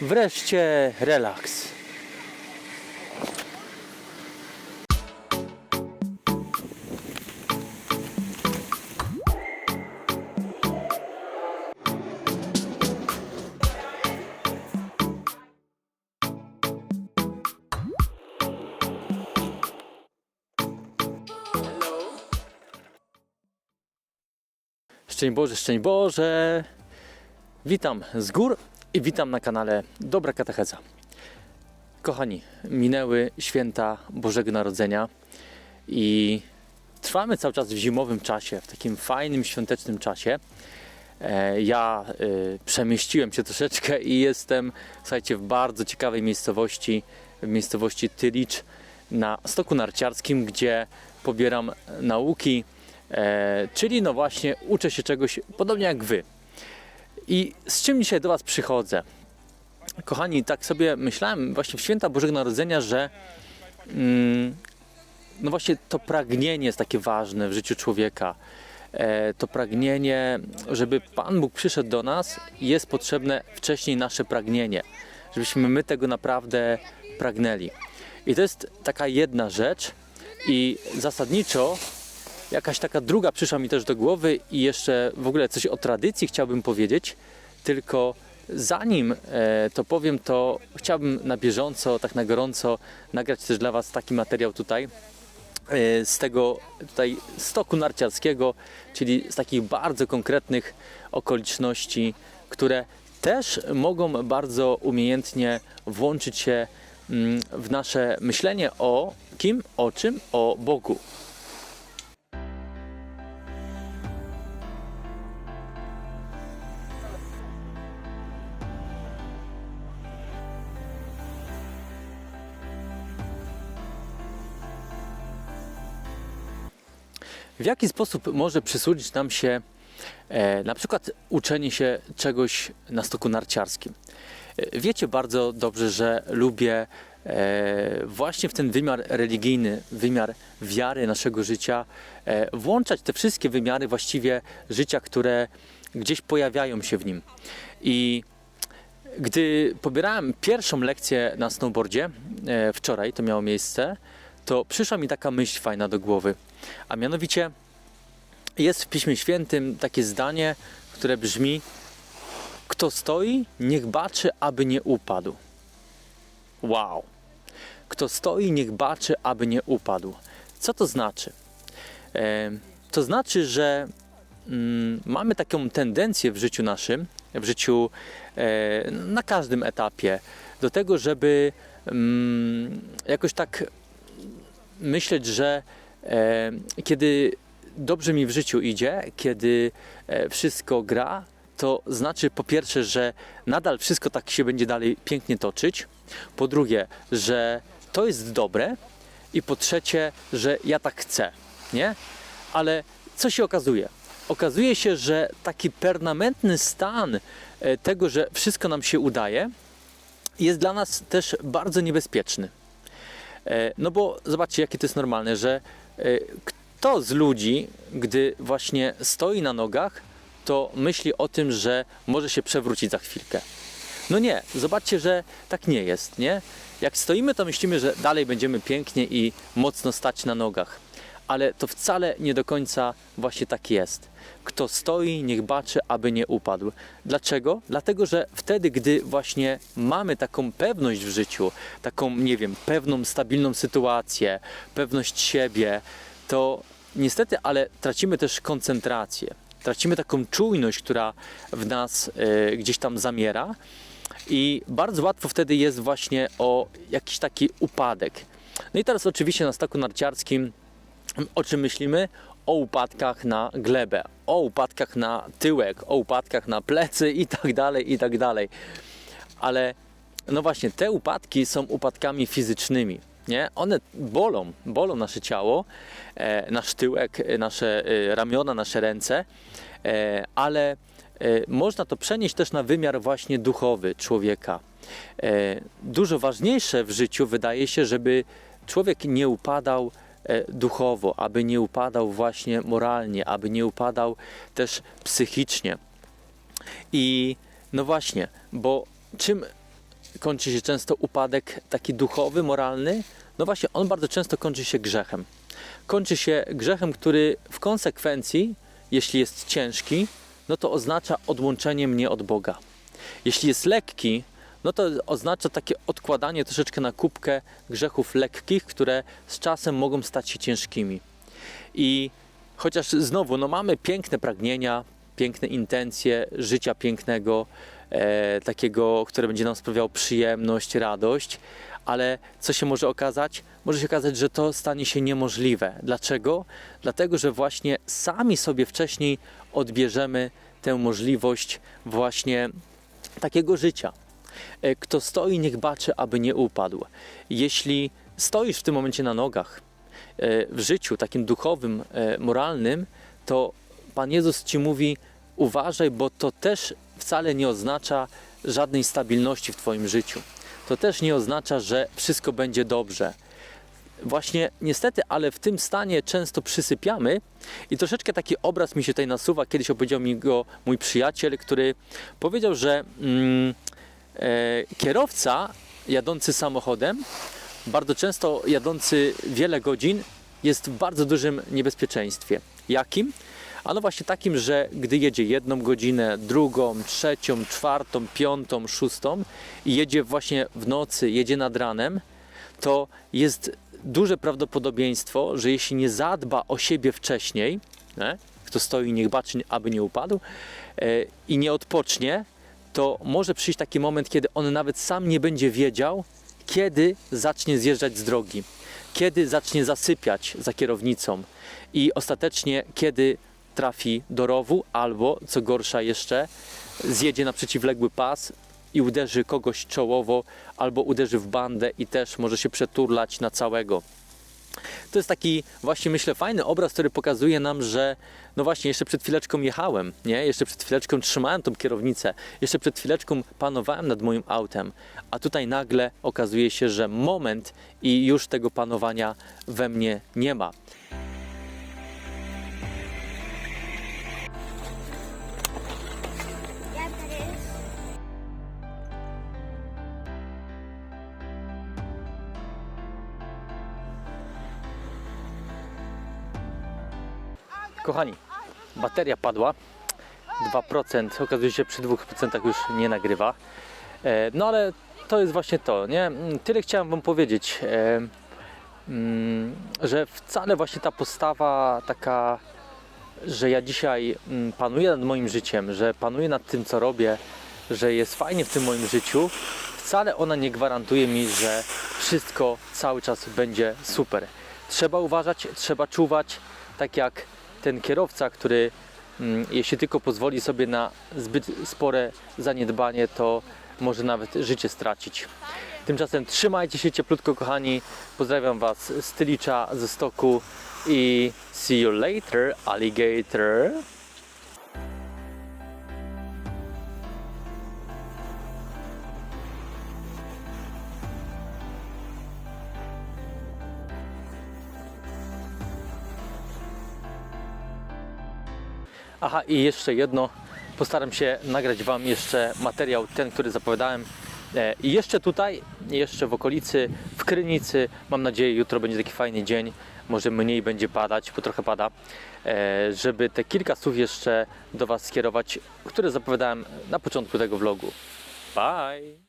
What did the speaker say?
Wreszcie relaks. Szczęść Boże, szczęść Boże. Witam z gór i witam na kanale Dobra Katecheza. Kochani, minęły święta Bożego Narodzenia i trwamy cały czas w zimowym czasie, w takim fajnym, świątecznym czasie. E, Ja y, przemieściłem się troszeczkę i jestem, słuchajcie, w bardzo ciekawej miejscowości, w miejscowości Tylicz na stoku narciarskim, gdzie pobieram nauki, e, czyli no właśnie uczę się czegoś podobnie jak Wy. I z czym dzisiaj do Was przychodzę? Kochani, tak sobie myślałem właśnie w święta Bożego Narodzenia, że mm, no właśnie to pragnienie jest takie ważne w życiu człowieka. E, to pragnienie, żeby Pan Bóg przyszedł do nas, jest potrzebne wcześniej nasze pragnienie, żebyśmy my tego naprawdę pragnęli. I to jest taka jedna rzecz i zasadniczo jakaś taka druga przyszła mi też do głowy i jeszcze w ogóle coś o tradycji chciałbym powiedzieć, tylko zanim e, to powiem, to chciałbym na bieżąco, tak na gorąco nagrać też dla Was taki materiał tutaj e, z tego tutaj stoku narciarskiego, czyli z takich bardzo konkretnych okoliczności, które też mogą bardzo umiejętnie włączyć się mm, w nasze myślenie o kim, o czym, o Bogu. W jaki sposób może przysłużyć nam się e, na przykład uczenie się czegoś na stoku narciarskim? E, Wiecie bardzo dobrze, że lubię e, właśnie w ten wymiar religijny, wymiar wiary naszego życia, e, włączać te wszystkie wymiary właściwie życia, które gdzieś pojawiają się w nim. I gdy pobierałem pierwszą lekcję na snowboardzie, e, wczoraj to miało miejsce, to przyszła mi taka myśl fajna do głowy. A mianowicie jest w Piśmie Świętym takie zdanie, które brzmi: Kto stoi, niech baczy, aby nie upadł. Wow! Kto stoi, niech baczy, aby nie upadł. Co to znaczy? E, to znaczy, że mm, mamy taką tendencję w życiu naszym, w życiu e, na każdym etapie, do tego, żeby mm, jakoś tak myśleć, że e, kiedy dobrze mi w życiu idzie, kiedy e, wszystko gra, to znaczy po pierwsze, że nadal wszystko tak się będzie dalej pięknie toczyć, po drugie, że to jest dobre i po trzecie, że ja tak chcę, nie? Ale co się okazuje? Okazuje się, że taki permanentny stan e, tego, że wszystko nam się udaje, jest dla nas też bardzo niebezpieczny. E, No bo zobaczcie, jakie to jest normalne, że e, kto z ludzi, gdy właśnie stoi na nogach, to myśli o tym, że może się przewrócić za chwilkę. No nie, zobaczcie, że tak nie jest, nie? Jak stoimy, to myślimy, że dalej będziemy pięknie i mocno stać na nogach. Ale to wcale nie do końca właśnie tak jest. Kto stoi, niech baczy, aby nie upadł. Dlaczego? Dlatego, że wtedy, gdy właśnie mamy taką pewność w życiu, taką, nie wiem, pewną, stabilną sytuację, pewność siebie, to niestety, ale tracimy też koncentrację. Tracimy taką czujność, która w nas e, gdzieś tam zamiera. I bardzo łatwo wtedy jest właśnie o jakiś taki upadek. No i teraz oczywiście na stoku narciarskim o czym myślimy? O upadkach na glebę, o upadkach na tyłek, o upadkach na plecy i tak dalej, i tak dalej. Ale no właśnie, te upadki są upadkami fizycznymi. Nie? One bolą, bolą nasze ciało, e, nasz tyłek, e, nasze e, ramiona, nasze ręce, e, ale e, można to przenieść też na wymiar właśnie duchowy człowieka. E, dużo ważniejsze w życiu wydaje się, żeby człowiek nie upadał duchowo, aby nie upadał właśnie moralnie, aby nie upadał też psychicznie. I no właśnie, bo czym kończy się często upadek taki duchowy, moralny? No właśnie, on bardzo często kończy się grzechem. Kończy się grzechem, który w konsekwencji, jeśli jest ciężki, no to oznacza odłączenie mnie od Boga. Jeśli jest lekki, no to oznacza takie odkładanie troszeczkę na kubkę grzechów lekkich, które z czasem mogą stać się ciężkimi. I chociaż znowu, no mamy piękne pragnienia, piękne intencje życia pięknego, e, takiego, które będzie nam sprawiało przyjemność, radość, ale co się może okazać? Może się okazać, że to stanie się niemożliwe. Dlaczego? Dlatego, że właśnie sami sobie wcześniej odbierzemy tę możliwość właśnie takiego życia. E, Kto stoi, niech baczy, aby nie upadł. Jeśli stoisz w tym momencie na nogach, e, w życiu takim duchowym, e, moralnym, to Pan Jezus ci mówi: uważaj, bo to też wcale nie oznacza żadnej stabilności w Twoim życiu. To też nie oznacza, że wszystko będzie dobrze. Właśnie niestety, ale w tym stanie często przysypiamy i troszeczkę taki obraz mi się tutaj nasuwa. Kiedyś opowiedział mi go mój przyjaciel, który powiedział, że mm, kierowca jadący samochodem, bardzo często jadący wiele godzin, jest w bardzo dużym niebezpieczeństwie. Jakim? Ano właśnie takim, że gdy jedzie jedną godzinę, drugą, trzecią, czwartą, piątą, szóstą i jedzie właśnie w nocy, jedzie nad ranem, to jest duże prawdopodobieństwo, że jeśli nie zadba o siebie wcześniej, nie? kto stoi, niech baczy, aby nie upadł, e, i nie odpocznie, to może przyjść taki moment, kiedy on nawet sam nie będzie wiedział, kiedy zacznie zjeżdżać z drogi, kiedy zacznie zasypiać za kierownicą i ostatecznie kiedy trafi do rowu, albo co gorsza jeszcze, zjedzie na przeciwległy pas i uderzy kogoś czołowo, albo uderzy w bandę i też może się przeturlać na całego. To jest taki właśnie myślę fajny obraz, który pokazuje nam, że no właśnie jeszcze przed chwileczką jechałem, nie? Jeszcze przed chwileczką trzymałem tą kierownicę, jeszcze przed chwileczką panowałem nad moim autem, a tutaj nagle okazuje się, że moment i już tego panowania we mnie nie ma. Kochani, bateria padła. 2%, okazuje się, przy 2% już nie nagrywa. E, No ale to jest właśnie to, nie? Mm, Tyle chciałem Wam powiedzieć, e, mm, że wcale właśnie ta postawa taka, że ja dzisiaj mm, panuję nad moim życiem, że panuję nad tym, co robię, że jest fajnie w tym moim życiu, wcale ona nie gwarantuje mi, że wszystko cały czas będzie super. Trzeba uważać, trzeba czuwać, tak jak ten kierowca, który mm, jeśli tylko pozwoli sobie na zbyt spore zaniedbanie, to może nawet życie stracić. Tymczasem trzymajcie się cieplutko, kochani. Pozdrawiam Was z Tylicza, ze Stoku i see you later, alligator. Aha, i jeszcze jedno. Postaram się nagrać Wam jeszcze materiał, ten, który zapowiadałem. E, I jeszcze tutaj, jeszcze w okolicy, w Krynicy. Mam nadzieję, jutro będzie taki fajny dzień. Może mniej będzie padać, bo trochę pada. E, Żeby te kilka słów jeszcze do Was skierować, które zapowiadałem na początku tego vlogu. Bye!